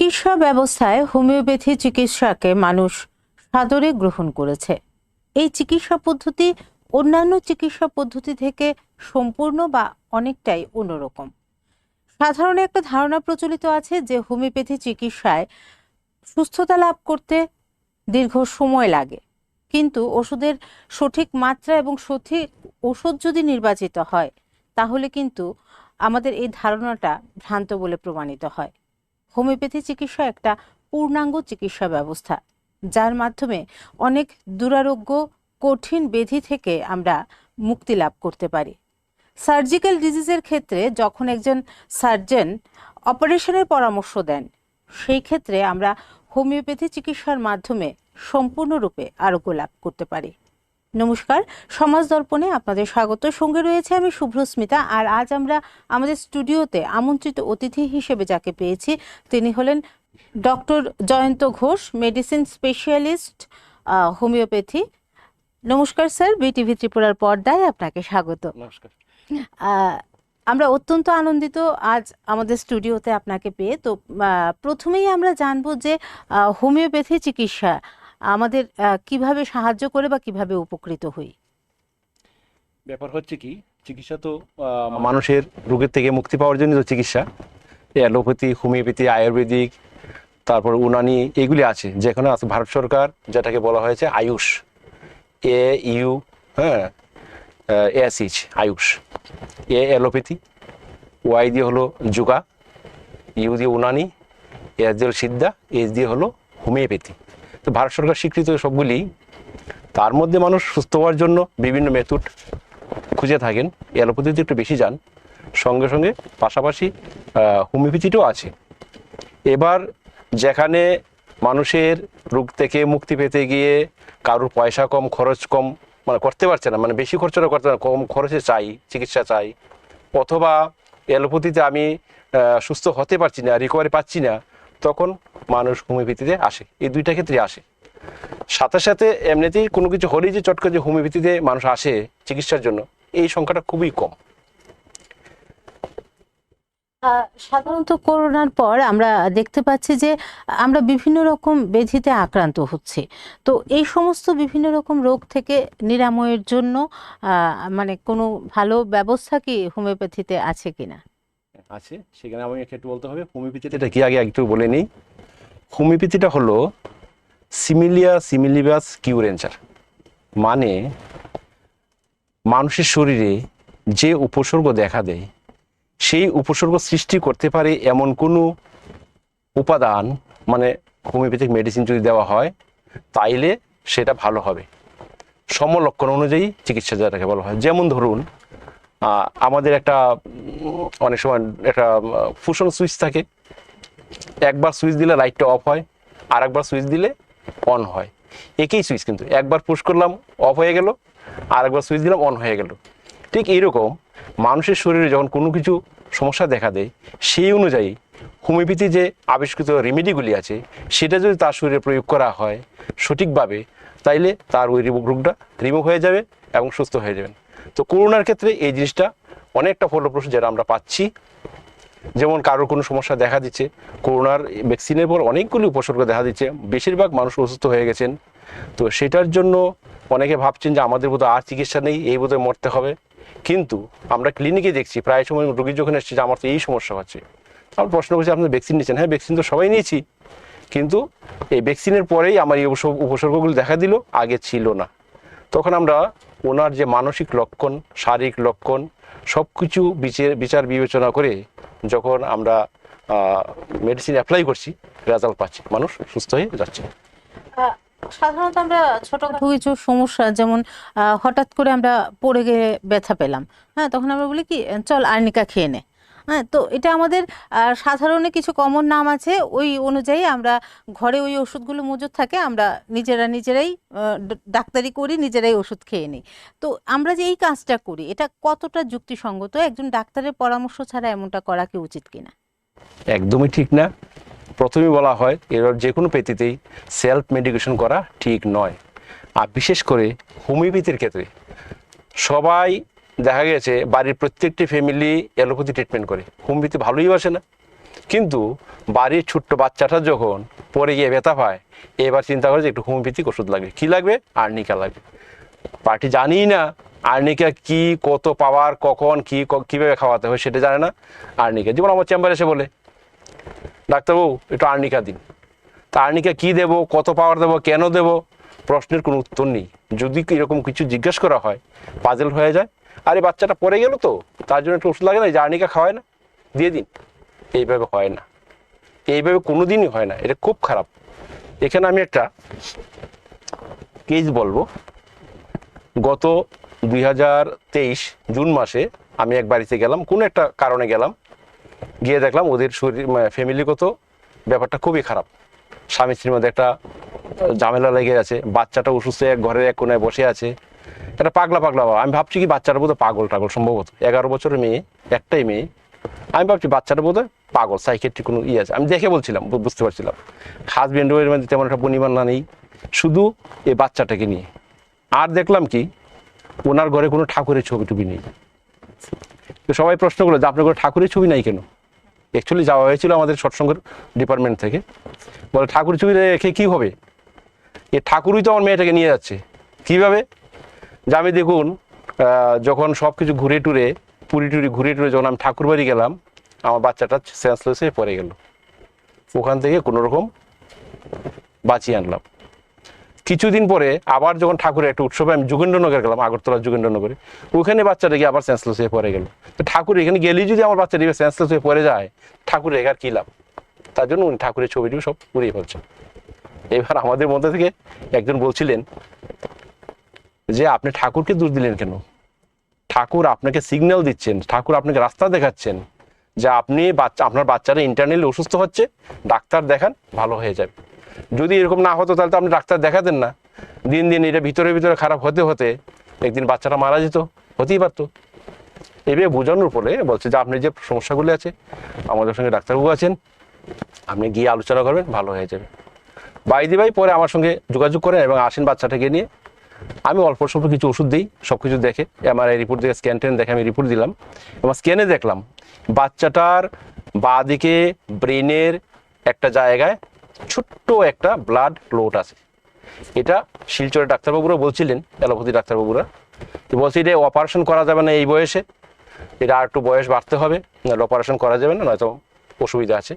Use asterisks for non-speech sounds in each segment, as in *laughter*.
চিকিৎসা ব্যবস্থায় হোমিওপ্যাথি চিকিৎসাকে মানুষ সাদরে গ্রহণ করেছে। এই চিকিৎসা পদ্ধতি অন্যান্য চিকিৎসা পদ্ধতি থেকে সম্পূর্ণ বা অনেকটাই অন্যরকম। সাধারণ একটা ধারণা প্রচলিত আছে যে হোমিওপ্যাথি চিকিৎসায় সুস্থতা লাভ করতে দীর্ঘ সময় লাগে। কিন্তু ওষুধের সঠিক মাত্রা এবং সঠিক ওষুধ যদি নির্বাচিত হয়, তাহলে কিন্তু আমাদের এই ধারণাটা ভ্রান্ত বলে প্রমাণিত হয়। হোমিওপ্যাথি চিকিৎসা একটা পূর্ণাঙ্গ চিকিৎসা ব্যবস্থা, যার মাধ্যমে অনেক দুরারোগ্য কঠিন বেধি থেকে আমরা মুক্তি লাভ করতে পারি। সার্জিক্যাল ডিজিজের ক্ষেত্রে যখন একজন সার্জন অপারেশনের পরামর্শ দেন, সেই ক্ষেত্রে আমরা হোমিওপ্যাথি চিকিৎসার মাধ্যমে সম্পূর্ণরূপে আরোগ্য লাভ করতে পারি। নমস্কার সমাজ দর্পণে আপনাদের স্বাগত। সঙ্গে রয়েছে আমি শুভ্রস্মিতা আর আজ আমরা আমাদের স্টুডিওতে আমন্ত্রিত অতিথি হিসেবে যাকে পেয়েছি তিনি হলেন doctor Jayanta Ghosh medicine specialist homeopathy. নমস্কার স্যার বিটিভি ত্রিপুরার পর্দায় আপনাকে স্বাগত। নমস্কার। আমরা অত্যন্ত আনন্দিত আজ আমাদের স্টুডিওতে আপনাকে পেয়ে। তো প্রথমেই আমরা জানব যে হোমিওপ্যাথি চিকিৎসা আমাদের কীভাবে সাহায্য করে বা কীভাবে উপকৃত হই? ব্যাপার হচ্ছে কি চিকিৎসা তো মানুষের রোগের থেকে মুক্তি পাওয়ার জন্য তো চিকিৎসা। অ্যালোপ্যাথি হোমিওপ্যাথি আয়ুর্বেদিক তারপর উনানি এগুলি আছে। যেখানে আছে ভারত সরকার যেটাকে বলা হয়েছে আয়ুষ। এ ইউ হ্যাঁ S H AYUSH. A allopathy. Y দিয়ে হলো যোগা। ইউ দিয়ে উনানি। এস দিয়ে হলো সিদ্ধা। এস দিয়ে হলো হোমিওপ্যাথি। তো ভারত সরকার স্বীকৃত সবগুলি তার মধ্যে মানুষ সুস্থ হওয়ার জন্য বিভিন্ন মেথড খুঁজে থাকেন। অ্যালোপ্যাথিতে একটু বেশি যান। সঙ্গে সঙ্গে পাশাপাশি হোমিওপ্যাথিটাও আছে। এবার যেখানে মানুষের রোগ থেকে মুক্তি পেতে গিয়ে কারোর পয়সা কম খরচ কম মানে করতে পারছে না মানে বেশি খরচটা করতে না, কম খরচে চাই চিকিৎসা চাই অথবা অ্যালোপ্যাথিতে আমি সুস্থ হতে পারছি না রিকভারি পাচ্ছি না তখন মানুষ হোমিওপ্যাথিতে আসে। এই দুইটা ক্ষেত্রে আসে। সাথে সাথে এমনিতেই কোনো কিছু হলেই যে চট করে যে হোমিওপ্যাথিতে মানুষ আসে চিকিৎসার জন্য, এই সংখ্যাটা খুবই কম। সাধারণত করোনার পর আমরা দেখতে পাচ্ছি যে আমরা বিভিন্ন রকম ব্যাধিতে আক্রান্ত হচ্ছি। তো এই সমস্ত বিভিন্ন রকম রোগ থেকে নিরাময়ের জন্য মানে কোনো ভালো ব্যবস্থা কি হোমিওপ্যাথিতে আছে কিনা? আছে, সেখানে আমি একটু বলতে হবে হোমিওপ্যাথিতে এটা কি আগে একটু বলে নিই? হোমিওপ্যাথিটা হলো সিমিলিয়া সিমিলিবাস কিউরেঞ্চার মানে মানুষের শরীরে যে উপসর্গ দেখা দেয়, সেই উপসর্গ সৃষ্টি করতে পারে এমন কোনো উপাদান মানে হোমিওপ্যাথিক মেডিসিন যদি দেওয়া হয়, তাইলে সেটা ভালো হবে। সমলক্ষণ অনুযায়ী চিকিৎসা যেটাকে বলা হয়। যেমন ধরুন আমাদের একটা অনেক সময় একটা ফুশন সুইচ থাকে। একবার সুইচ দিলে লাইটটা অফ হয় আর একবার সুইচ দিলে অন হয়। একই সুইচ কিন্তু, একবার পুশ করলাম অফ হয়ে গেল আর একবার সুইচ দিলাম অন হয়ে গেল। ঠিক এইরকম মানুষের শরীরে যখন কোনো কিছু সমস্যা দেখা দেয়, সেই অনুযায়ী হোমিওপ্যাথি যে আবিষ্কৃত রেমেডিগুলি আছে, সেটা যদি তার শরীরে প্রয়োগ করা হয় সঠিকভাবে, তাইলে তার ওই রোগটা রিমুভ হয়ে যাবে এবং সুস্থ হয়ে যাবেন। তো করোনার ক্ষেত্রে এই জিনিসটা অনেকটা ফলপ্রসূ যেটা আমরা পাচ্ছি। যেমন কারোর কোনো সমস্যা দেখা দিচ্ছে করোনার ভ্যাকসিনের পর অনেকগুলি উপসর্গ দেখা দিচ্ছে, বেশিরভাগ মানুষ অসুস্থ হয়ে গেছেন। তো সেটার জন্য অনেকে ভাবছেন যে আমাদের বোধহয় আর চিকিৎসা নেই, এই বোধহয় মরতে হবে। কিন্তু আমরা ক্লিনিকে দেখছি, প্রায় সময় রোগী যখন এসছে যে আমার তো এই সমস্যা হচ্ছে। আমরা প্রশ্ন করছি আপনার ভ্যাকসিন নিয়েছেন হ্যাঁ ভ্যাকসিন তো সবাই নিয়েছি। কিন্তু এই ভ্যাকসিনের পরেই আমার এই উপসর্গ উপসর্গগুলো দেখা দিল, আগে ছিল না। তখন আমরা ওনার যে মানসিক লক্ষণ, শারীরিক লক্ষণ সব কিছু বিচার বিচার বিবেচনা করে যখন আমরা মেডিসিন অ্যাপ্লাই করছি রেজাল্ট পাচ্ছি, মানুষ সুস্থ হয়ে যাচ্ছে। সাধারণত আমরা ছোটখাটো কিছু সমস্যা, যেমন হঠাৎ করে আমরা পড়ে গিয়ে ব্যথা পেলাম হ্যাঁ তখন আমরা বলি কি, চল আর্নিকা খেয়ে নে। হ্যাঁ তো এটা আমাদের সাধারণে কিছু কমন নাম আছে। ওই অনুযায়ী আমরা ঘরে ওই ওষুধগুলো মজুদ থাকে, আমরা নিজেরা নিজেরাই ডাক্তারি করি, নিজেরাই ওষুধ খেয়ে নিই। তো আমরা যে এই কাজটা করি, এটা কতটা যুক্তিসঙ্গত? একজন ডাক্তারের পরামর্শ ছাড়া এমনটা করা কি উচিত কিনা? একদমই ঠিক না। প্রথমে বলা হয় এবার যে কোনো পেতিতেই সেলফ মেডিকেশন করা ঠিক নয়। আর বিশেষ করে হোমিওপ্যাথির ক্ষেত্রে সবাই দেখা গেছে বাড়ির প্রত্যেকটি ফ্যামিলি অ্যালোপ্যাথি ট্রিটমেন্ট করে। হোম হোমিওপ্যাথি ভালোই বাসে না। কিন্তু বাড়ির ছোট্ট বাচ্চাটা যখন পরে গিয়ে ব্যথা পায়, এবার চিন্তা করে যে একটু হোমিওপ্যাথিক ওষুধ লাগবে কি লাগবে? আর্নিকা লাগবে। পার্টি জানিই না আর্নিকা কি, কত পাওয়ার কখন, ক- কীভাবে খাওয়াতে হয় সেটা জানে না আর্নিকা। যেমন আমার চেম্বারে এসে বলে, ডাক্তারবাবু, একটু আর্নিকা দিন। তা আর্নিকা কী দেবো, কত পাওয়ার দেবো, কেন দেবো? প্রশ্নের কোনো উত্তর নেই। যদি এরকম কিছু জিজ্ঞেস করা হয় পাজেল হয়ে যায়। আরে, বাচ্চাটা পড়ে গেল তো, তার জন্য একটু ওষুধ লাগে না যে আর্নিকা খাওয়ায় না, দিয়ে দিন। এইভাবে হয় না। এইভাবে কোনো দিনই হয় না, এটা খুব খারাপ। এখানে আমি একটা কেস বলব। গত দুই হাজার তেইশ জুন মাসে আমি এক বাড়িতে গেলাম, কোনো একটা কারণে গেলাম। গিয়ে দেখলাম ওদের শরীর ফ্যামিলিগত ব্যাপারটা খুবই খারাপ। স্বামী স্ত্রীর মধ্যে একটা ঝামেলা লেগে আছে, বাচ্চাটা অসুস্থ এক ঘরের এক কোনায় বসে আছে। একটা পাগলা পাগলা বাবা। আমি ভাবছি কি বাচ্চাটা বোধহয় পাগল টাগল সম্ভবত। এগারো বছরের মেয়ে, একটাই মেয়ে। আমি ভাবছি বাচ্চাটা বোধহয় পাগল সাইকেট্রি কোনো ইয়ে আছে। আমি দেখে বলছিলাম বুঝতে পারছিলাম। হাজব্যান্ডের মধ্যে তেমন একটা বনিমান্না নেই। শুধু এই বাচ্চাটাকে নিয়ে। আর দেখলাম কি, ওনার ঘরে কোনো ঠাকুরের ছবি টুবি নেই। তো সবাই প্রশ্ন করল যে, আপনার ঘরে ঠাকুরের ছবি নাই কেন? অ্যাকচুয়ালি যাওয়া হয়েছিল আমাদের সৎসঙ্গের ডিপার্টমেন্ট থেকে। বলে ঠাকুর ছবি রেখে কী হবে? এ ঠাকুরই তো আমার মেয়েটাকে নিয়ে যাচ্ছে। কীভাবে? যে আমি দেখুন যখন সব কিছু ঘুরে টুরে, পুরি টুরি ঘুরে টুরে যখন আমি ঠাকুর বাড়ি গেলাম, আমার বাচ্চাটা সেন্সলেস হয়ে পড়ে গেল। ওখান থেকে কোনো রকম বাঁচিয়ে আনলাম। কিছুদিন পরে আবার যখন ঠাকুরের একটা উৎসবে আমি যোগেন্দ্রনগর গেলাম, আগরতলা যোগেন্দ্রনগরে ওখানে বাচ্চাটা গিয়ে আবার সেন্সলেস হয়ে পড়ে গেল। তো ঠাকুর এখানে গেলেই যদি আমার বাচ্চাটা সেন্সলেস হয়ে পড়ে যায়, ঠাকুরের এগার কী লাভ? তার জন্য উনি ঠাকুরের ছবিটি সব উড়িয়ে ফেলছেন। এবার আমাদের মধ্যে থেকে একজন বলছিলেন যে আপনি ঠাকুরকে দোষ দিলেন কেন? ঠাকুর আপনাকে সিগন্যাল দিচ্ছেন, ঠাকুর আপনাকে রাস্তা দেখাচ্ছেন যে আপনি বাচ্চা, আপনার বাচ্চারা ইন্টারনালি অসুস্থ হচ্ছে, ডাক্তার দেখান, ভালো হয়ে যাবে। যদি এরকম না হতো তাহলে তো আপনি ডাক্তার দেখাতেন না। দিন দিন এটা ভিতরে ভিতরে খারাপ হতে হতে একদিন বাচ্চাটা মারা যেত, হতেই পারতো। এভাবে বোঝানোর পরে বলছে যে আপনি যে সমস্যাগুলো আছে, আমাদের সঙ্গে ডাক্তারবাবু আছেন, আপনি গিয়ে আলোচনা করবেন, ভালো হয়ে যাবে। বাইদি ভাই পরে আমার সঙ্গে যোগাযোগ করেন এবং আসেন বাচ্চাটাকে নিয়ে। আমি অল্প স্বল্প কিছু ওষুধ দিই সব কিছু দেখে এমআরআই রিপোর্ট দেখে স্ক্যান ট্যান দেখে আমি রিপোর্ট দিলাম। এবং স্ক্যানে দেখলাম, বাচ্চাটার বাঁ দিকে ব্রেনের একটা জায়গায় ছোট্ট একটা ব্লাড ক্লোট আছে। এটা শিলচরের ডাক্তারবাবুরা বলছিলেন, অ্যালোপ্যাথি ডাক্তারবাবুরা। তো বলছি, এটা অপারেশন করা যাবে না এই বয়সে। এটা আর একটু বয়স বাড়তে হবে, নাহলে অপারেশন করা যাবে না, নয়তো অসুবিধা আছে।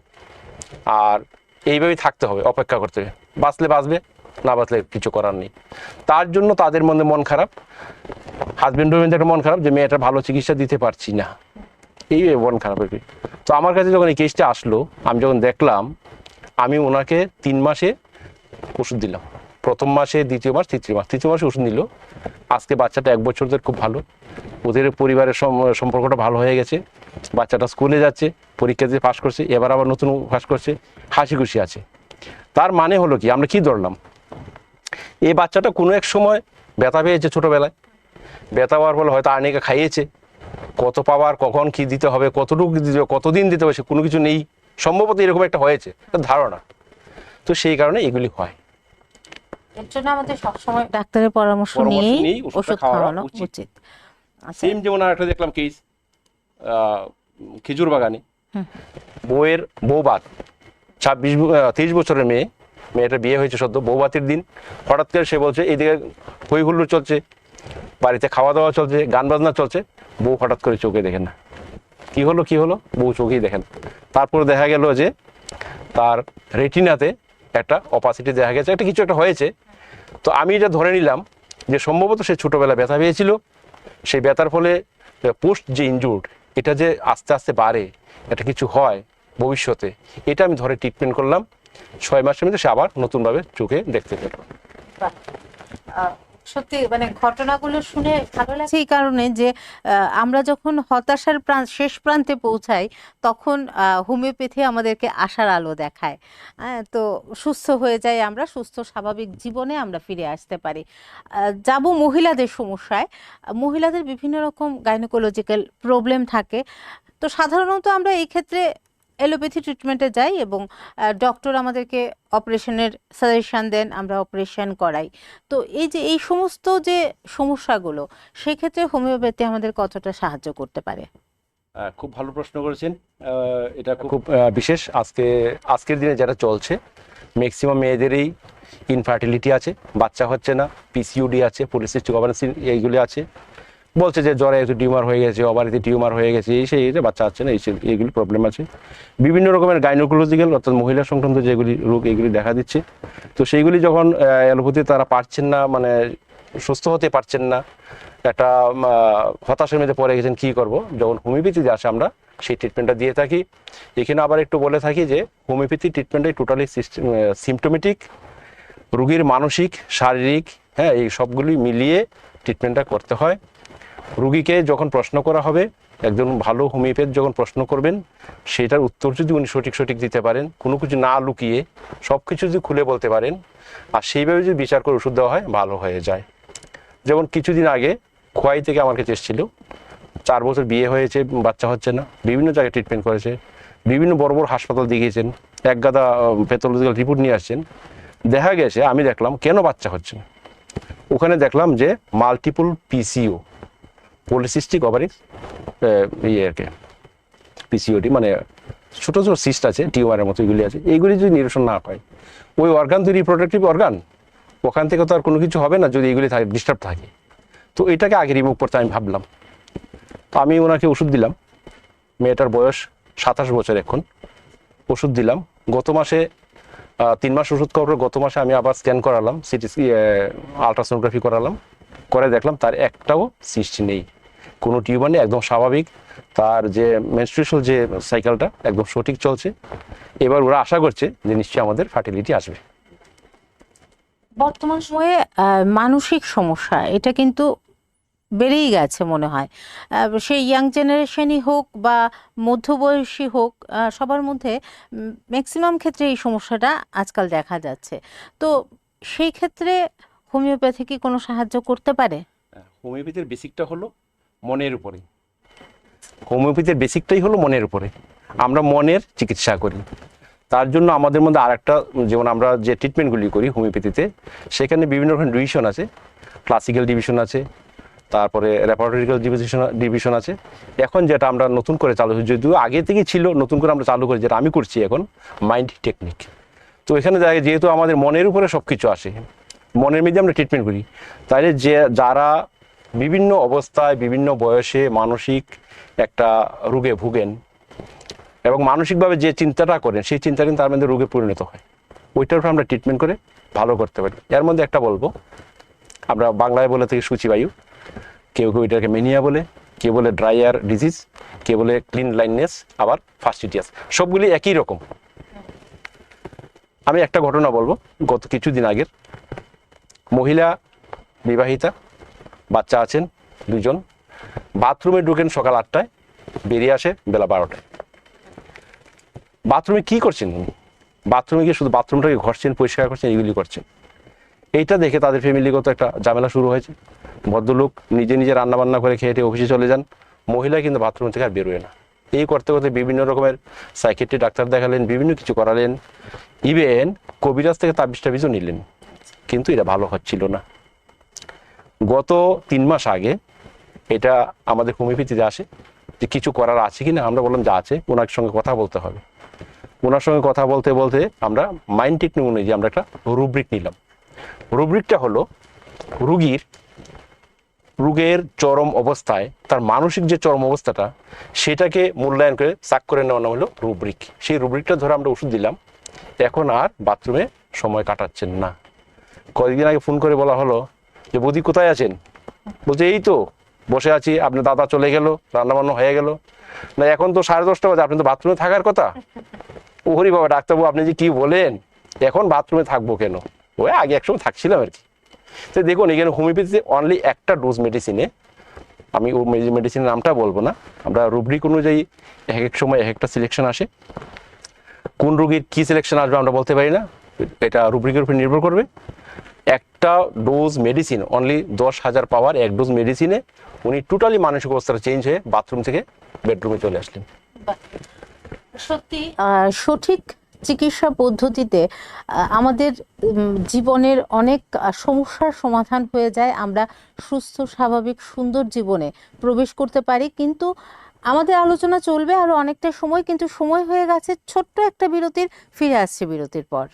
আর এইভাবেই থাকতে হবে, অপেক্ষা করতে হবে। বাঁচলে বাঁচবে না বাঁচলে কিছু করার নেই। তার জন্য তাদের মধ্যে মন খারাপ। মধ্যে একটা মন খারাপ যে মেয়েটা ভালো চিকিৎসা দিতে পারছি না। এই মন খারাপ আর তো আমার কাছে যখন এই কেসটা আসলো, আমি যখন দেখলাম, আমি ওনাকে তিন মাসে ওষুধ দিলাম। প্রথম মাসে, দ্বিতীয় মাস, তৃতীয় মাস। তৃতীয় মাসে ওষুধ নিল। আজকে বাচ্চাটা এক বছর ধরে খুব ভালো। ওদের পরিবারের সম্পর্কটা ভালো হয়ে গেছে। বাচ্চাটা স্কুলে যাচ্ছে, পরীক্ষা দিয়ে পাশ করছে, এবার আবার নতুন পাশ করছে, হাসি খুশি আছে। তার মানে হলো কি? আমরা কি ধরলাম? এই বাচ্চাটা কোনো এক সময় ব্যথা পেয়েছে ছোটোবেলায়। ব্যথা হওয়ার ফলে হয়তো আর্নিকা খাইয়েছে। কত পাওয়ার কখন কি দিতে হবে কতটুকু দিতে হবে কতদিন দিতে হবে সে কোনো কিছু নেই। সম্ভবত এরকম একটা হয়েছে ধারণা। তো সেই কারণে এগুলি হয়। এর জন্য আমাদের সবসময় ডাক্তারের পরামর্শ পরামর্শ নিয়েই নিয়েই ওষুধটা ওষুধ খাওয়ানো খাওয়ানো উচিত। উচিত। আচ্ছা। সেম যেমন দেখলাম কেস খেজুর বাগানে। বউয়ের বৌবাত ছাব্বিশ তেইশ বছরের মেয়ে মেয়েটা বিয়ে হয়েছে সদ্য বৌবাতির দিন। হঠাৎ করে সে বলছে, এইদিকে হই হুল্লোড় চলছে, বাড়িতে খাওয়া দাওয়া চলছে গান বাজনা চলছে। বউ হঠাৎ করে চোখে দেখেন না। কি হলো কি হলো? বউ চোখেই দেখেন তারপরে দেখা গেল যে, তার রেটিনাতে একটা অপাসিটি দেখা গেছে, একটা কিছু একটা হয়েছে। তো আমি এটা ধরে নিলাম যে, সম্ভবত সে ছোটোবেলা ব্যথা পেয়েছিল। সেই ব্যথার ফলে পোস্ট যে ইনজুর্ড এটা যে আস্তে আস্তে বাড়ে, এটা কিছু হয় ভবিষ্যতে, এটা আমি ধরে ট্রিটমেন্ট করলাম। ছয় মাসের মধ্যে সে আবার নতুনভাবে চোখে দেখতে পেল। সত্যি মানে ঘটনাগুলো শুনে ভালো লাগছে এই কারণে যে আমরা যখন হতাশার প্রান্ত শেষ প্রান্তে পৌঁছাই তখন হোমিওপ্যাথি আমাদেরকে আশার আলো দেখায়। হ্যাঁ, তো সুস্থ হয়ে যাই আমরা সুস্থ স্বাভাবিক জীবনে আমরা ফিরে আসতে পারি। যাব মহিলাদের সমস্যায়। মহিলাদের বিভিন্ন রকম গাইনোকোলজিক্যাল প্রবলেম থাকে। তো সাধারণত আমরা এই ক্ষেত্রে এলোপ্যাথি ট্রিটমেন্টে যাই এবং ডক্টর আমাদেরকে অপারেশনের সাজেশান দেন আমরা অপারেশন করাই। তো এই যে এই সমস্ত যে সমস্যাগুলো সেক্ষেত্রে হোমিওপ্যাথি আমাদের কতটা সাহায্য করতে পারে? খুব ভালো প্রশ্ন করেছেন। এটা খুব বিশেষ। আজকে আজকের দিনে যেটা চলছে ম্যাক্সিমাম মেয়েদেরই ইনফার্টিলিটি আছে বাচ্চা হচ্ছে না পিসিউডি আছে পলিসিস্টিক ওভারেন্সি এইগুলি আছে। বলছে যে জ্বরে একটু টিউমার হয়ে গেছে ওভারিতে টিউমার হয়ে গেছে, এই সেই বাচ্চা আছে না, এই সেই- এইগুলি প্রবলেম আছে। বিভিন্ন রকমের গাইনোকোলজিক্যাল অর্থাৎ মহিলা সংক্রান্ত যেগুলি রোগ এগুলি দেখা দিচ্ছে। তো সেইগুলি যখন অ্যালোপ্যাথি, তারা পারছেন না মানে সুস্থ হতে পারছেন না, একটা হতাশার মধ্যে পড়ে গেছেন, কি করব? যখন হোমিওপ্যাথিতে আসে আমরা, সেই ট্রিটমেন্টটা দিয়ে থাকি। এখানে আবার একটু বলে থাকি যে, হোমিওপ্যাথি ট্রিটমেন্টটাই টোটালি সিমটোমেটিক রোগীর মানসিক, শারীরিক হ্যাঁ এই সবগুলি মিলিয়ে ট্রিটমেন্টটা করতে হয়। রুগীকে যখন প্রশ্ন করা হবে, একজন ভালো হোমিওপ্যাথ যখন প্রশ্ন করবেন, সেটার উত্তর যদি উনি সঠিক সঠিক দিতে পারেন, কোনো কিছু না লুকিয়ে সব কিছু যদি খুলে বলতে পারেন, আর সেইভাবে যদি বিচার করে ওষুধ দেওয়া হয়, ভালো হয়ে যায়। যেমন কিছুদিন আগে খোয়াই থেকে আমার কাছে এসেছিল। চার বছর বিয়ে হয়েছে, বাচ্চা হচ্ছে না, বিভিন্ন জায়গায় ট্রিটমেন্ট করেছে, বিভিন্ন বড় বড় হাসপাতাল দেখিয়েছেন, এক গাদা প্যাথোলজিক্যাল রিপোর্ট নিয়ে আসছেন। দেখা গেছে, আমি দেখলাম কেন বাচ্চা হচ্ছে না। ওখানে দেখলাম যে মাল্টিপল পিসিও পলিসিস্টিক ওভারিক্স ইয়ে আর কি পিসিওটি মানে ছোটো ছোটো সিস্ট আছে টিউমারের মতো এগুলি আছে এইগুলি যদি নিরসন না হয়, ওই অর্গান তো রিপ্রোডাক্টিভ অর্গান ওখান থেকে তো আর কোনো কিছু হবে না যদি এগুলি থাকে ডিস্টার্ব থাকে। তো এটাকে আগে রিমুভ করতে আমি ভাবলাম। তো আমি ওনাকে ওষুধ দিলাম, মেয়েটার বয়স সাতাশ বছর এখন, ওষুধ দিলাম। গত মাসে তিন মাস ওষুধ পর গত মাসে আমি আবার স্ক্যান করালাম, সিটি আলট্রাসোনোগ্রাফি করালাম। করে দেখলাম তার একটাও সৃষ্টি নেই। কোনো টিউমার নেই, একদম স্বাভাবিক। তার যে মেনস্ট্রুয়েশন যে সাইকেলটা একদম সঠিক চলছে। এবার ওরা আশা করছে যে নিশ্চয়ই আমাদের ফার্টিলিটি আসবে। বর্তমান সময়ে মানসিক সমস্যা, এটা কিন্তু বেড়েই গেছে মনে হয়। সেই ইয়াং জেনারেশনই হোক বা মধ্যবয়সী হোক সবার মধ্যে ম্যাক্সিমাম ক্ষেত্রে এই সমস্যাটা আজকাল দেখা যাচ্ছে। তো সেই ক্ষেত্রে হোমিওপ্যাথি কি কোনো সাহায্য করতে পারে? হোমিওপ্যাথির বেসিকটা হলো মনের উপরে। হোমিওপ্যাথির বেসিকটাই হলো মনের উপরে। আমরা মনের চিকিৎসা করি। তার জন্য আমাদের মধ্যে আরেকটা, যেমন আমরা যে ট্রিটমেন্টগুলি করি হোমিওপ্যাথিতে, সেখানে বিভিন্ন রকমের ডিভিশন আছে। ক্লাসিক্যাল ডিভিশন আছে, তারপরে রেপার্টরিক্যাল ডিভিশন ডিভিশন আছে। এখন যেটা আমরা নতুন করে চালু যদিও আগে থেকেই ছিল নতুন করে আমরা চালু করি, যেটা আমি করছি এখন, মাইন্ড টেকনিক। তো এখানে যেহেতু আমাদের মনের উপরে সব কিছু আসে মনের মধ্যে আমরা ট্রিটমেন্ট করি। তাহলে যে, যারা বিভিন্ন অবস্থায়, বিভিন্ন বয়সে মানসিক একটা রোগে ভুগেন এবং মানসিকভাবে যে চিন্তাটা করেন, সেই চিন্তা কিন্তু তার মধ্যে রোগে পরিণত হয়। ওইটার উপর আমরা ট্রিটমেন্ট করে ভালো করতে পারি। এর মধ্যে একটা বলব, আমরা বাংলায় বলে থাকি সূচিবায়ু কেউ কেউ এটাকে মেনিয়া বলে, কেউ বলে ড্রাইয়ার ডিজিজ কেউ বলে ক্লিন লাইননেস আবার ফাস্টিটিয়াস সবগুলি একই রকম। আমি একটা ঘটনা বলব, গত কিছুদিন আগের। মহিলা বিবাহিতা, বাচ্চা আছেন দুজন। বাথরুমে ঢুকেন সকাল আটটায়, বেরিয়ে আসে বেলা বারোটায়। বাথরুমে কি করছেন বাথরুমে গিয়ে শুধু বাথরুমটাকে ঘষছেন, পরিষ্কার করছেন, এইগুলি করছেন। এইটা দেখে তাদের ফ্যামিলিগত একটা ঝামেলা শুরু হয়েছে। ভদ্রলোক নিজে নিজে রান্না বান্না করে খেয়ে টেয়ে অফিসে চলে যান। মহিলা কিন্তু বাথরুম থেকে আর বেরোয় না। এই করতে করতে বিভিন্ন রকমের সাইকেট্রি ডাক্তার দেখালেন, বিভিন্ন কিছু করালেন। ইভেন কবিরাজ থেকে তাবিজ টাবিজও নিলেন। কিন্তু এটা ভালো হচ্ছিল না। গত তিন মাস আগে এটা আমাদের হোমিওপ্যাথিতে আসে যে কিছু করার আছে কি না আমরা বললাম যা আছে, ওনার সঙ্গে কথা বলতে হবে। ওনার সঙ্গে কথা বলতে বলতে আমরা মাইন্ড টেকনিক অনুযায়ী আমরা একটা রুব্রিক নিলাম। রুব্রিকটা হলো রুগীর রোগের চরম অবস্থায়, তার মানসিক যে চরম অবস্থাটা, সেটাকে মূল্যায়ন করে চাক করে নেওয়া হলো রুব্রিক। সেই রুব্রিকটা ধরে আমরা ওষুধ দিলাম। এখন আর বাথরুমে সময় কাটাচ্ছেন না। কয়েকদিন আগে ফোন করে বলা হলো যে, বৌদি, কোথায় আছেন? বলছে, এই তো, বসে আছি। আপনার দাদা চলে গেল রান্না বান্না হয়ে গেল। না, এখন তো সাড়ে দশটা বাজে, আপনি তো বাথরুমে থাকার কথা। ওহরি বাবা, ডাক্তারবাবু, আপনি যে কি বলেন? এখন বাথরুমে থাকব কেন? ওই আগে একসময় থাকছিলাম আর কি। তো দেখুন, এখানে হোমিওপ্যাথিতে অনলি একটা ডোজ মেডিসিনে আমি ও মেডিসিনের নামটা বলব না। আমরা রুব্রিক অনুযায়ী এক এক সময় এক একটা সিলেকশন আসে। কোন রোগীর কি সিলেকশন আসবে আমরা বলতে পারি না। এটা রুব্রিকের উপর নির্ভর করবে। একটা ডোজ মেডিসিন অনলি দশ হাজার পাওয়ার এক ডোজ মেডিসিনে উনি টোটালি মানসিক অবস্থাটা চেঞ্জ হয়ে বাথরুম থেকে বেডরুমে চলে আসলেন। সত্যি সঠিক চিকিৎসা পদ্ধতিতে আমাদের জীবনের অনেক সমস্যার সমাধান হয়ে যায়। আমরা সুস্থ, স্বাভাবিক, সুন্দর জীবনে প্রবেশ করতে পারি। কিন্তু আমাদের আলোচনা চলবে আরও অনেকটা সময়, কিন্তু সময় হয়ে গেছে ছোট্ট একটা বিরতির, ফিরে আসছে বিরতির পর।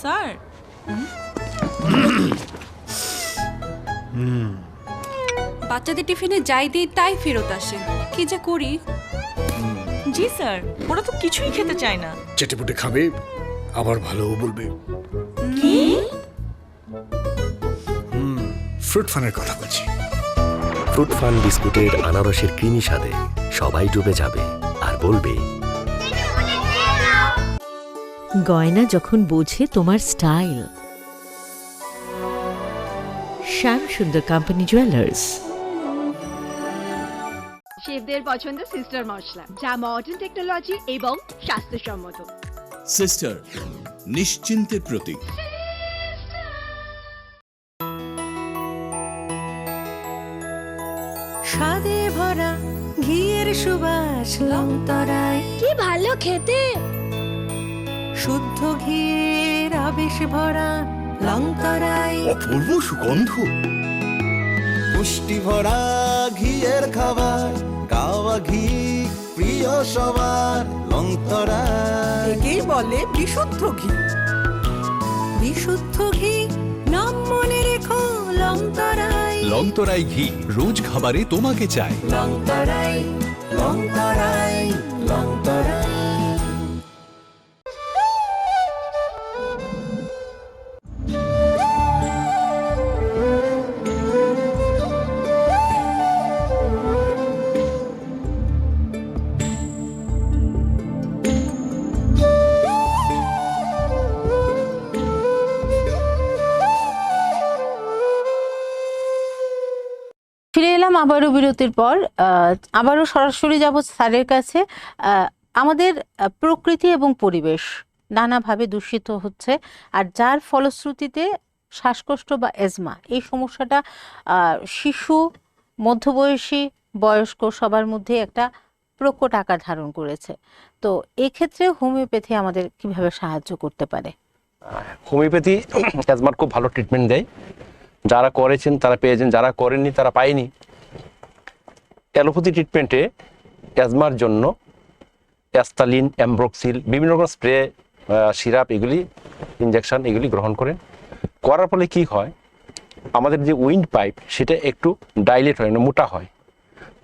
স্যার। আহ? বাচ্চাদের টিফিনে যাই দিই তাই ফেরত আসে। কি যে করি? জি স্যার। ওরা তো কিছুই খেতে চায় না। চেটেপুটে খাবে আবার ভালোও বলবে। কি? ফ্রুট ফানের কথা বলছি। ফ্রুট ফান বিস্কুটের আনারসের ক্রিমি স্বাদে সবাই ডুবে যাবে আর বলবে গয়না যখন বোঝে তোমার স্টাইল। শ্যাম সুন্দর কোম্পানি জুয়েলার্স। শেফদের পছন্দ সিস্টার মশলা যা মডার্ন টেকনোলজি এবং স্বাস্থ্যসম্মত। সিস্টার নিশ্চিন্তের প্রতীক। স্বাদে ভরা ঘিয়ের সুবাস লংতরায় কি ভালো খেতে! শুদ্ধ ঘিয়ের আবেশ ভরা লংতরায় অপূর্ব সুগন্ধ। পুষ্টি ভরা ঘিয়ের খাবার গাওয়া ঘি প্রিয় সবার লংতরা একেই বলে বিশুদ্ধ ঘি। বিশুদ্ধ ঘি নাম মনে রেখো লংতরায় লংতরাই ঘি রোজ খাবারে তোমাকে চাই। লংতরায় লংতরায় লংতরায় আবারও বিরতির পর আবারও সরাসরি যাব স্যারের কাছে। আমাদের প্রকৃতি এবং পরিবেশ নানাভাবে দূষিত হচ্ছে আর যার ফলশ্রুতিতে শ্বাসকষ্ট বা এজমা, এই সমস্যাটা শিশু, মধ্যবয়সী, বয়স্ক সবার মধ্যে একটা প্রকট আকার ধারণ করেছে। তো এক্ষেত্রে হোমিওপ্যাথি আমাদের কীভাবে সাহায্য করতে পারে? হোমিওপ্যাথি *clears throat* অ্যাজমার খুব ভালো ট্রিটমেন্ট দেয়। যারা করেছেন তারা পেয়েছেন, যারা করেননি তারা পায়নি। অ্যালোপ্যাথি ট্রিটমেন্টে অ্যাজমার জন্য অ্যাস্তালিন অ্যাম্ব্রক্সিল বিভিন্ন রকম স্প্রে সিরাপ এগুলি ইনজেকশন এগুলি গ্রহণ করেন। করার ফলে কি হয়, আমাদের যে উইন্ড পাইপ সেটা একটু ডাইলেট হয় মোটা হয়।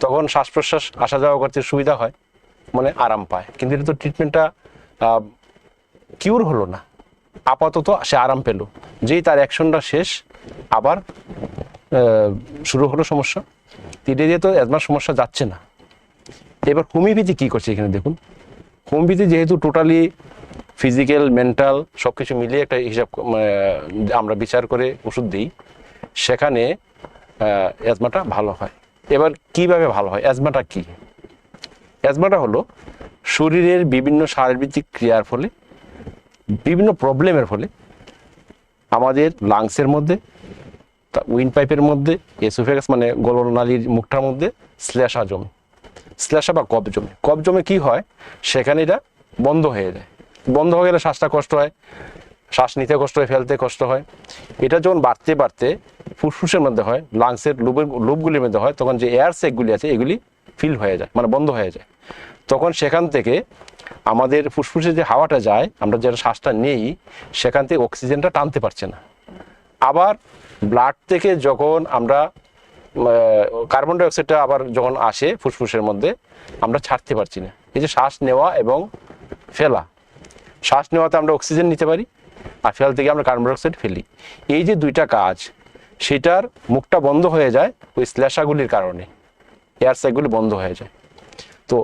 তখন শ্বাস প্রশ্বাস আসা যাওয়া করতে সুবিধা হয় মানে আরাম পায়। কিন্তু এটা তো ট্রিটমেন্টটা কিউর হলো না। আপাতত সে আরাম পেল। যেই তার অ্যাকশনটা শেষ, আবার শুরু হলো সমস্যা। ধীরে দিয়ে তো অ্যাজমার সমস্যা যাচ্ছে না। এবার হোমিওপ্যাথি কী করছে এখানে দেখুন। হোমিওপ্যাথি যেহেতু টোটালি ফিজিক্যাল মেন্টাল সব কিছু মিলিয়ে একটা হিসাব আমরা বিচার করে ওষুধ দিই, সেখানে অ্যাজমাটা ভালো হয়। এবার কীভাবে ভালো হয়? অ্যাজমাটা কি? অ্যাজমাটা হলো শরীরের বিভিন্ন শারীরিক ক্রিয়ার ফলে, বিভিন্ন প্রবলেমের ফলে আমাদের লাংসের মধ্যে উইন্ড পাইপের মধ্যে এসোফেগাস মানে গলনালীর মুখটার মধ্যে শ্লেষা জমে। শ্লেষা বা কফ জমে। কফ জমে কি হয়? সেখানে এটা বন্ধ হয়ে যায়। বন্ধ হয়ে গেলে শ্বাসটা কষ্ট হয়। শ্বাস নিতে কষ্ট হয়, ফেলতে কষ্ট হয়। এটা যখন বাড়তে বাড়তে ফুসফুসের মধ্যে হয়, লাংসের লুবের, লুবগুলির মধ্যে হয়, তখন যে এয়ার সেকগুলি আছে, এগুলি ফিল হয়ে যায় মানে বন্ধ হয়ে যায়। তখন সেখান থেকে আমাদের ফুসফুসে যে হাওয়াটা যায়, আমরা যেটা শ্বাসটা নেই, সেখান থেকে অক্সিজেনটা টানতে পারছে না। আবার ব্লাড থেকে যখন আমরা কার্বন ডাইঅক্সাইডটা আবার যখন আসে ফুসফুসের মধ্যে, আমরা ছাড়তে পারছি না। এই যে শ্বাস নেওয়া এবং ফেলা। শ্বাস নেওয়াতে আমরা অক্সিজেন নিতে পারি, আর ফেল থেকে আমরা কার্বন ডাইঅক্সাইড ফেলি। এই যে দুইটা কাজ, সেটার মুখটা বন্ধ হয়ে যায় ওই শ্লেষাগুলির কারণে। এয়ার স্যাকগুলি বন্ধ হয়ে যায়। তো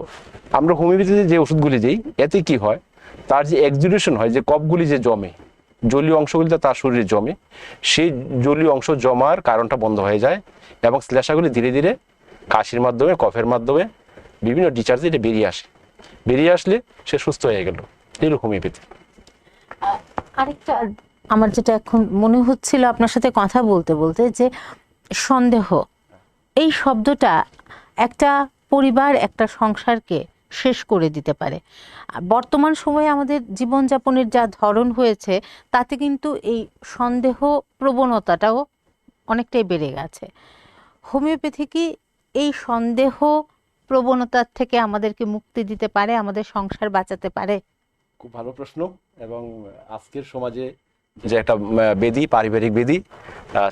আমরা হোমিওপ্যাথিতে যে ওষুধগুলি দিই, এতে কি হয়? তার যে এক্সিডিউশন হয়, যে কপগুলি যে জমে জলীয় অংশগুলিতে তার শরীরে জমে। সেই জলীয় অংশ জমার কারণটা বন্ধ হয়ে যায় এবং শ্লেষাগুলি ধীরে ধীরে কাশির মাধ্যমে, কফের মাধ্যমে বিভিন্ন ডিচার্জে এটা বেরিয়ে আসে। বেরিয়ে আসলে সে সুস্থ হয়ে গেল এগুলো হোমিওপ্যাথি আরেকটা, আমার যেটা এখন মনে হচ্ছিল আপনার সাথে কথা বলতে বলতে যে সন্দেহ, এই শব্দটা একটা পরিবার, একটা সংসারকে শেষ করে দিতে পারে। বর্তমান সময়ে আমাদের জীবনযাপনের যা ধরন হয়েছে, তাতে কিন্তু এই সন্দেহ প্রবণতাটাও অনেকটাই বেড়ে গেছে। হোমিওপ্যাথি কি এই সন্দেহ প্রবণতার থেকে আমাদেরকে মুক্তি দিতে পারে, আমাদের সংসার বাঁচাতে পারে। খুব ভালো প্রশ্ন এবং আজকের সমাজে যে একটা বেদি, পারিবারিক বেদি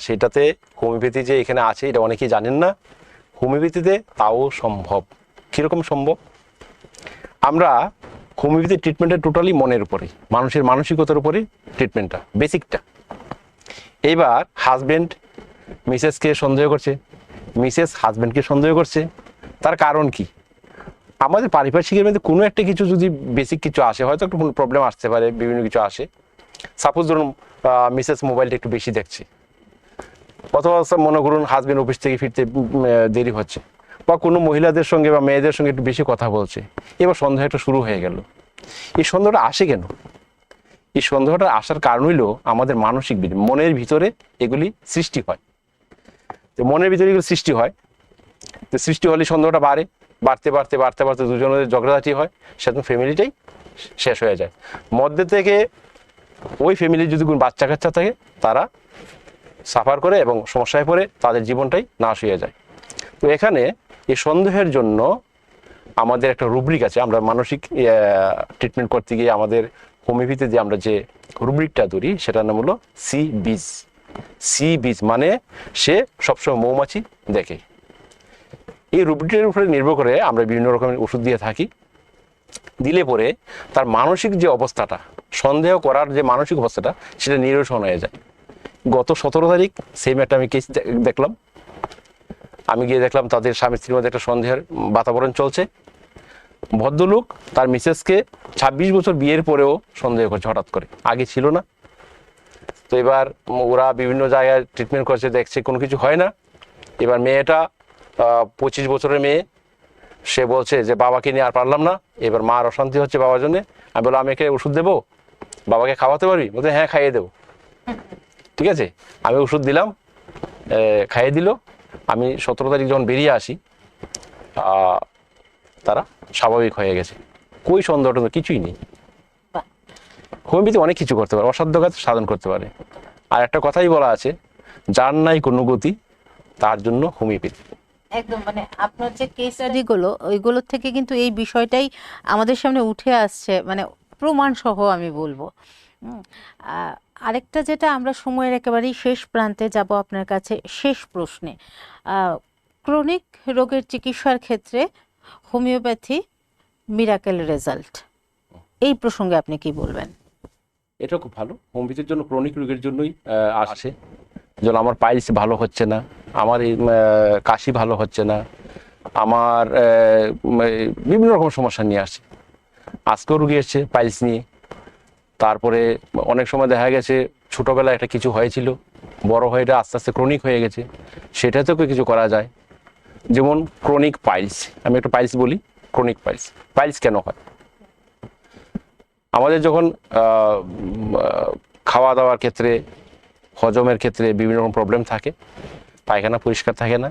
সেটাতে হোমিওপ্যাথি যে এখানে আছে, এটা অনেকেই জানেন না। হোমিওপ্যাথিতে তাও সম্ভব। কীরকম সম্ভব? আমরা হোমিওপ্যাথি ট্রিটমেন্টের টোটালি মনের উপরে মানুষের মানসিকতার উপরে ট্রিটমেন্টটা বেসিকটা এইবার হাজবেন্ড মিসেসকে সন্দেহ করছে মিসেস হাজব্যান্ডকে সন্দেহ করছে, তার কারণ কি? আমাদের পারিপার্শ্বিকের মধ্যে কোনো একটা কিছু যদি বেসিক কিছু আসে, হয়তো একটা প্রবলেম আসতে পারে, বিভিন্ন কিছু আসে। সাপোজ ধরুন মিসেস মোবাইলটা একটু বেশি দেখছে। অথবা মনে করুন হাজব্যান্ড অফিস থেকে ফিরতে দেরি হচ্ছে। বা কোনো মহিলাদের সঙ্গে বা মেয়েদের সঙ্গে একটু বেশি কথা বলছে, এবার সন্দেহ একটা শুরু হয়ে গেল। এই সন্দেহটা আসে কেন? এই সন্দেহটা আসার কারণ হইল আমাদের মানসিক মনের ভিতরে এগুলি সৃষ্টি হয়। তো মনের ভিতরে এগুলো সৃষ্টি হয়। তো সৃষ্টি হলে সন্দেহটা বাড়ে, বাড়তে বাড়তে বাড়তে বাড়তে দুজনের ঝগড়াঝাটি হয় সেরকম ফ্যামিলিটাই শেষ হয়ে যায়। মধ্যে থেকে ওই ফ্যামিলির যদি কোনো বাচ্চা কাচ্চা থাকে, তারা সাফার করে এবং সমস্যায় পড়ে, তাদের জীবনটাই নাশ হয়ে যায়। তো এখানে এই সন্দেহের জন্য আমাদের একটা রুব্রিক আছে, আমরা মানসিক ট্রিটমেন্ট করতে গিয়ে আমাদের হোমিওপ্যাথি যে আমরা যে রুব্রিকটা ধরি, সেটার নাম হলো সি বিজ সি বিজ মানে সে সবসময় মৌমাছি দেখে। এই রুব্রিকের উপরে নির্ভর করে আমরা বিভিন্ন রকমের ওষুধ দিয়ে থাকি। দিলে পরে তার মানসিক যে অবস্থাটা, সন্দেহ করার যে মানসিক অবস্থাটা, সেটা নিরসন হয়ে যায়। গত সতেরো তারিখ সেম একটা আমি কেস দেখলাম। আমি গিয়ে দেখলাম তাদের স্বামী স্ত্রীর মধ্যে একটা সন্দেহের বাতাবরণ চলছে। ভদ্রলোক তার মিসেসকে ছাব্বিশ বছর বিয়ের পরেও সন্দেহ করছে হঠাৎ করে। আগে ছিল না। তো এবার ওরা বিভিন্ন জায়গায় ট্রিটমেন্ট করছে, দেখছে কোনো কিছু হয় না। এবার মেয়েটা পঁচিশ বছরের মেয়ে, সে বলছে যে, বাবাকে নিয়ে আর পারলাম না। এবার মার অশান্তি হচ্ছে বাবার জন্য। আমি বললাম, আমি একে ওষুধ দেবো? বাবাকে খাওয়াতে পারবি? বলতে হ্যাঁ খাইয়ে দেবো। ঠিক আছে? আমি ওষুধ দিলাম খাইয়ে দিল। আমি সতেরো তারিখ যখন বেরিয়ে আসি তারা স্বাভাবিক হয়ে গেছে। কই সন্দেহ কিছুই নেই। হোমিওপ্যাথি অনেক কিছু করতে পারে, অসাধ্য কাজ সাধন করতে পারে। আর একটা কথাই বলা আছে, যার নাই কোনো গতি, তার জন্য হোমিওপ্যাথি একদম মানে আপনার যে কেস স্টাডিগুলো ওইগুলোর থেকে কিন্তু এই বিষয়টাই আমাদের সামনে উঠে আসছে মানে প্রমাণ সহ আমি বলব। আরেকটা যেটা আমরা সময়ের একেবারেই শেষ প্রান্তে যাব আপনার কাছে শেষ প্রশ্নে। ক্রনিক রোগের চিকিৎসার ক্ষেত্রে হোমিওপ্যাথি মিরাকেল রেজাল্ট। এই প্রসঙ্গে আপনি কি বলবেন? এটা খুব ভালো। হোমিওপ্যাথির জন্য ক্রনিক রোগের জন্যই আসে। যেমন আমার পাইলস ভালো হচ্ছে না, আমার কাশি ভালো হচ্ছে না, আমার বিভিন্ন রকম সমস্যা নিয়ে আসে। আজকেও রুগী এসছে পাইলস নিয়ে। তারপরে অনেক সময় দেখা গেছে ছোটোবেলায় একটা কিছু হয়েছিল, বড় হয়ে এটা আস্তে আস্তে ক্রনিক হয়ে গেছে সেটা সেটাতেও কিছু করা যায়? যেমন ক্রনিক পাইলস আমি একটা পাইলস বলি ক্রনিক পাইলস পাইলস কেন হয়? আমাদের যখন খাওয়া দাওয়ার ক্ষেত্রে, হজমের ক্ষেত্রে বিভিন্ন রকম প্রবলেম থাকে, পায়খানা পরিষ্কার থাকে না,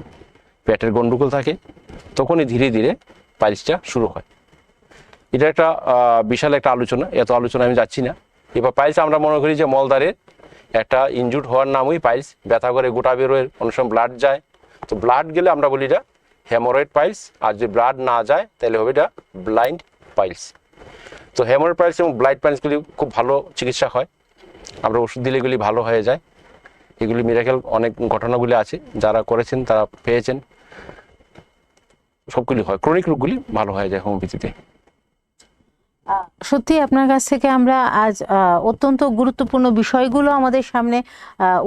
পেটের গন্ডগোল থাকে, তখনই ধীরে ধীরে পাইলসটা শুরু হয়। এটা একটা বিশাল একটা আলোচনা। এত আলোচনা আমি যাচ্ছি না। এবার পাইলস, আমরা মনে করি যে মলদারের একটা ইনজুড হওয়ার নামই পাইলস। ব্যথা করে গোটা বেরোয় অনেক সময় ব্লাড যায়। তো ব্লাড গেলে আমরা বলি এটা হেমোরয়েড পাইলস। আর যদি ব্লাড না যায়, তাহলে হবে এটা ব্লাইন্ড পাইলস। তো হেমোরয়েড পাইলস এবং ব্লাইন্ড পাইলসগুলি খুব ভালো চিকিৎসা হয়। আমরা ওষুধ দিলে এগুলি ভালো হয়ে যায়। এগুলি মিরাকেল অনেক ঘটনাগুলি আছে। যারা করেছেন, তারা পেয়েছেন। সবগুলি হয়। ক্রনিক রোগগুলি ভালো হয়ে যায় হোমিওপ্যাথিতে সত্যি আপনার কাছ থেকে আমরা আজ অত্যন্ত গুরুত্বপূর্ণ বিষয়গুলো আমাদের সামনে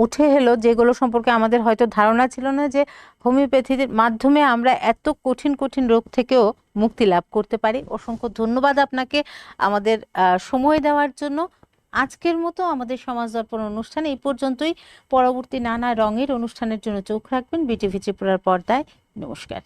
উঠে এলো, যেগুলো সম্পর্কে আমাদের হয়তো ধারণা ছিল না যে হোমিওপ্যাথির মাধ্যমে আমরা এত কঠিন কঠিন রোগ থেকেও মুক্তি লাভ করতে পারি। অসংখ্য ধন্যবাদ আপনাকে আমাদের সময় দেওয়ার জন্য। আজকের মতো আমাদের সমাজ দর্পণ অনুষ্ঠান এই পর্যন্তই। পরবর্তী নানা রঙের অনুষ্ঠানের জন্য চোখ রাখবেন। বিটিভি ত্রিপুরার পর্দায়। নমস্কার।